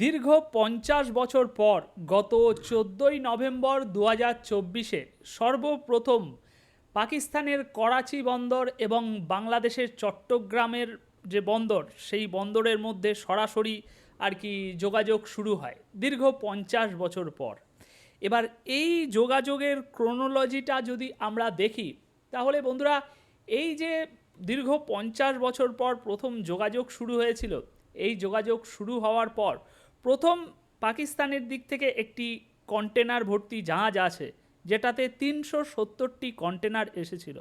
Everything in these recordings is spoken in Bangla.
দীর্ঘ পঞ্চাশ বছর পর গত চোদ্দোই নভেম্বর দু হাজার চব্বিশে সর্বপ্রথম পাকিস্তানের করাচি বন্দর এবং বাংলাদেশের চট্টগ্রামের যে বন্দর, সেই বন্দরের মধ্যে সরাসরি আর কি যোগাযোগ শুরু হয় দীর্ঘ পঞ্চাশ বছর পর। এবার এই যোগাযোগের ক্রোনোলজিটা যদি আমরা দেখি, তাহলে বন্ধুরা, এই যে দীর্ঘ পঞ্চাশ বছর পর প্রথম যোগাযোগ শুরু হয়েছিল, এই যোগাযোগ শুরু হওয়ার পর প্রথম পাকিস্তানের দিক থেকে একটি কন্টেনার ভর্তি জাহাজ আছে, যেটাতে তিনশো সত্তরটি কন্টেনার এসেছিল।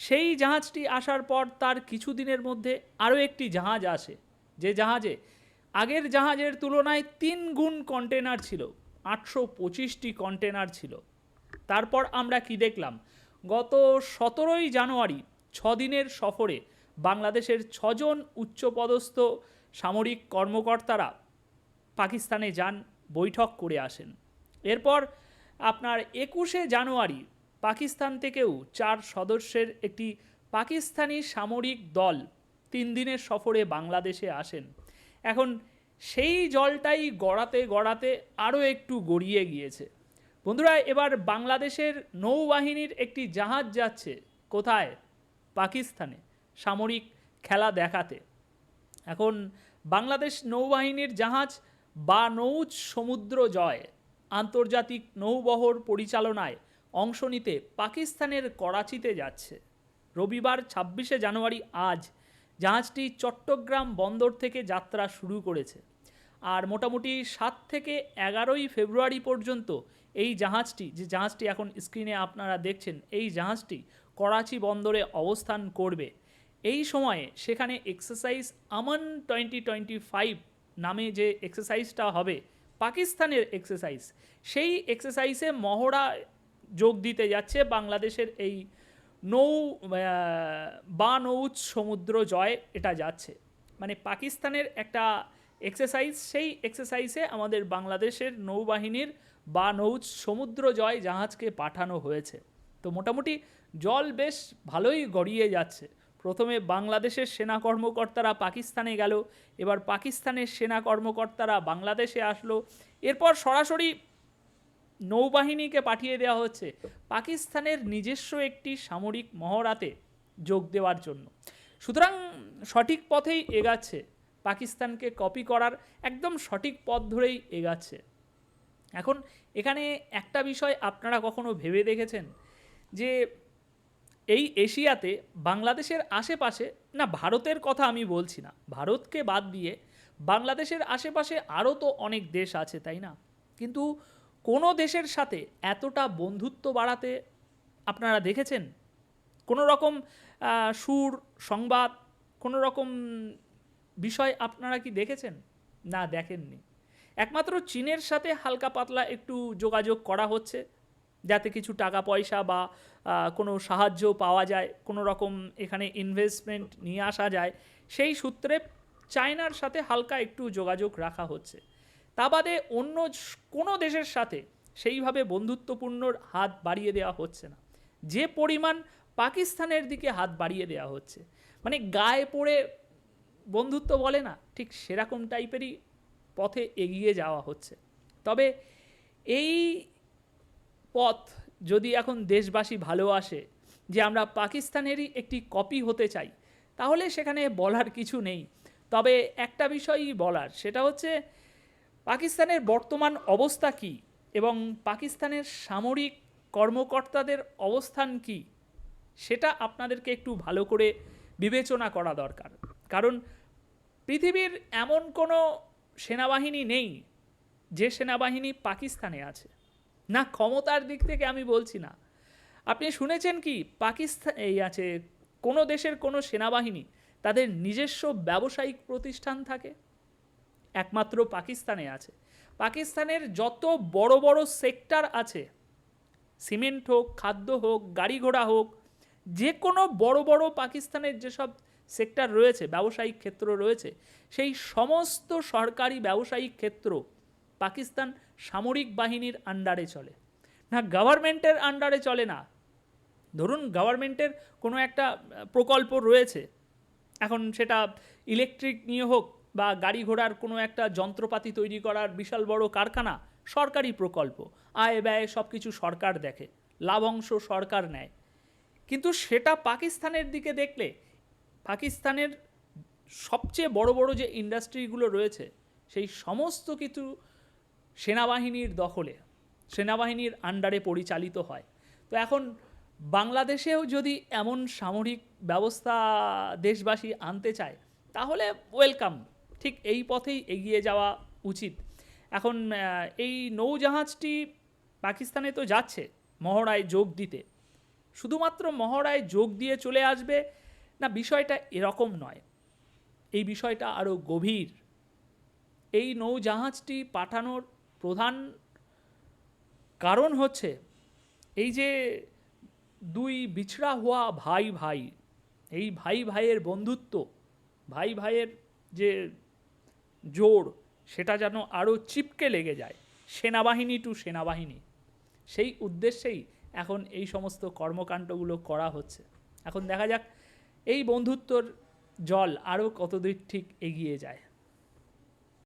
সেই জাহাজটি আসার পর তার কিছুদিনের মধ্যে আরও একটি জাহাজ আসে, যে জাহাজে আগের জাহাজের তুলনায় তিন গুণ কন্টেনার ছিল, আটশো পঁচিশটি কন্টেনার ছিল। তারপর আমরা কি দেখলাম? গত সতেরোই জানুয়ারি ছদিনের সফরে বাংলাদেশের ছজন উচ্চপদস্থ সামরিক কর্মকর্তারা পাকিস্তানে যান, বৈঠক করে আসেন। এরপর আপনার একুশে জানুয়ারি পাকিস্তান থেকেও চার সদস্যের একটি পাকিস্তানি সামরিক দল তিন দিনের সফরে বাংলাদেশে আসেন। এখন সেই জলটাই গড়াতে গড়াতে আরও একটু গড়িয়ে গিয়েছে। বন্ধুরা, এবার বাংলাদেশের নৌবাহিনীর একটি জাহাজ যাচ্ছে কোথায়? পাকিস্তানে সামরিক খেলা দেখাতে। এখন বাংলাদেশ নৌবাহিনীর জাহাজ বা নৌজ সমুদ্র জয়। আন্তর্জাতিক নৌবহর পরিচালনায় অংশ নিতে পাকিস্তানের করাচিতে যাচ্ছে। রবিবার ছাব্বিশে জানুয়ারি আজ জাহাজটি চট্টগ্রাম বন্দর থেকে যাত্রা শুরু করেছে। আর মোটামুটি সাত থেকে এগারোই ফেব্রুয়ারি পর্যন্ত এই জাহাজটি, যে জাহাজটি এখন স্ক্রিনে আপনারা দেখছেন, এই জাহাজটি করাচি বন্দরে অবস্থান করবে। এই সময়ে সেখানে এক্সারসাইজ আমন টোয়েন্টি টোয়েন্টি ফাইভ নামে যে এক্সারসাইজটা হবে, পাকিস্তানের এক্সারসাইজ সেই এক্সারসাইজে মহড়া যোগ দিতে যাচ্ছে বাংলাদেশের এই নৌ বা নৌচ সমুদ্র জয়, এটা যাচ্ছে। মানে পাকিস্তানের একটা এক্সারসাইজ সেই এক্সারসাইজে আমাদের বাংলাদেশের নৌবাহিনীর বা নৌচ সমুদ্র জয় জাহাজকে পাঠানো হয়েছে। তো মোটামুটি জল বেশ ভালোই গড়িয়ে যাচ্ছে। প্রথমে বাংলাদেশের সেনা কর্মকর্তারা পাকিস্তানে গেল, এবার পাকিস্তানের সেনা কর্মকর্তারা বাংলাদেশে আসলো। এরপর সরাসরি নৌবাহিনীকে পাঠিয়ে দেওয়া হচ্ছে পাকিস্তানের নিজস্ব একটি সামরিক মহড়াতে যোগ দেওয়ার জন্য। সুতরাং সঠিক পথেই এগাচ্ছে, পাকিস্তানকে কপি করার একদম সঠিক পথ ধরেই এগাচ্ছে। এখন এখানে একটা বিষয় আপনারা কখনো ভেবে দেখেছেন? যে এই এশিয়াতে বাংলাদেশের আশেপাশে, না, ভারতের কথা আমি বলছি না, ভারতকে বাদ দিয়ে বাংলাদেশের আশেপাশে আরও তো অনেক দেশ আছে, তাই না? কিন্তু কোনো দেশের সাথে এতটা বন্ধুত্ব বাড়াতে আপনারা দেখেছেন? কোনো রকম সুর, সংবাদ, কোনো রকম বিষয় আপনারা কি দেখেছেন? না, দেখেননি। একমাত্র চীনের সাথে হালকা পাতলা একটু যোগাযোগ করা হচ্ছে। যাতে কিছু টাকা পয়সা বা কোনো সাহায্য পাওয়া যায়, কোনো রকম এখানে ইনভেস্টমেন্ট নিয়ে আসা যায়, সেই সূত্রে চায়নার সাথে হালকা একটু যোগাযোগ রাখা হচ্ছে। তা বাদে অন্য কোনো দেশের সাথে সেইভাবে বন্ধুত্বপূর্ণ হাত বাড়িয়ে দেওয়া হচ্ছে না। যে পরিমাণ পাকিস্তানের দিকে হাত বাড়িয়ে দেওয়া হচ্ছে। মানে গায়ে পড়ে বন্ধুত্ব বলে না, ঠিক সেরকম টাইপেরই পথে এগিয়ে যাওয়া হচ্ছে। তবে এই পথ যদি এখন দেশবাসী ভালোবাসে যে আমরা পাকিস্তানেরই একটি কপি হতে চাই, তাহলে সেখানে বলার কিছু নেই। তবে একটা বিষয়ই বলার, সেটা হচ্ছে পাকিস্তানের বর্তমান অবস্থা কী এবং পাকিস্তানের সামরিক কর্মকর্তাদের অবস্থান কী, সেটা আপনাদেরকে একটু ভালো করে বিবেচনা করা দরকার। কারণ পৃথিবীর এমন কোনো সেনাবাহিনী নেই যে সেনাবাহিনী পাকিস্তানে আছে। না, ক্ষমতার দিক থেকে আমি বলছি না। আপনি শুনেছেন কি পাকিস্তান এই আছে, কোনো দেশের কোনো সেনাবাহিনী তাদের নিজস্ব ব্যবসায়িক প্রতিষ্ঠান থাকে? একমাত্র পাকিস্তানে আছে। পাকিস্তানের যত বড় বড় সেক্টর আছে, সিমেন্ট হোক, খাদ্য হোক, গাড়ি ঘোড়া হোক, যে কোনো বড় বড় পাকিস্তানের যেসব সেক্টর রয়েছে, ব্যবসায়িক ক্ষেত্র রয়েছে, সেই সমস্ত সরকারি ব্যবসায়িক ক্ষেত্র পাকিস্তান সামরিক বাহিনীর আন্ডারে চলে। না, গভর্নমেন্টের আন্ডারে চলে না। ধরুন, গভর্নমেন্টের কোনো একটা প্রকল্প রয়েছে। এখন সেটা ইলেকট্রিক নিয়ে হোক বা গাড়ি ঘোড়ার কোনো একটা যন্ত্রপাতি তৈরি করার বিশাল বড় কারখানা, সরকারি প্রকল্প, আয় ব্যয় সব কিছু সরকার দেখে লাভংশ সরকার নেয়। কিন্তু সেটা পাকিস্তানের দিকে দেখলে, পাকিস্তানের সবচেয়ে বড় বড় যে ইন্ডাস্ট্রিগুলো রয়েছে, সেই সমস্ত কিছু সেনাবাহিনীর দখলে, সেনাবাহিনীর আন্ডারে পরিচালিত হয়। তো এখন বাংলাদেশেও যদি এমন সামরিক ব্যবস্থা দেশবাসী আনতে চায়, তাহলে ওয়েলকাম ঠিক এই পথেই এগিয়ে যাওয়া উচিত। এখন এই নৌজাহাজটি পাকিস্তানে তো যাচ্ছে, মহড়ায় যোগ দিতে। শুধুমাত্র মহড়ায় যোগ দিয়ে চলে আসবে না, বিষয়টা এরকম নয়। এই বিষয়টা আরও গভীর। এই নৌজাহাজটি পাঠানোর প্রধান কারণ হচ্ছে এই যে দুই বিছড়া হওয়া ভাই ভাই, এই ভাই ভাইয়ের বন্ধুত্ব, ভাই ভাইয়ের যে জোর সেটা যেন আরও চিপকে লেগে যায়, সেনাবাহিনী টু সেনাবাহিনী। সেই উদ্দেশ্যেই এখন এই সমস্ত কর্মকাণ্ডগুলো করা হচ্ছে। এখন দেখা যাক, এই বন্ধুত্বর জল আরও কতদূর ঠিক এগিয়ে যায়।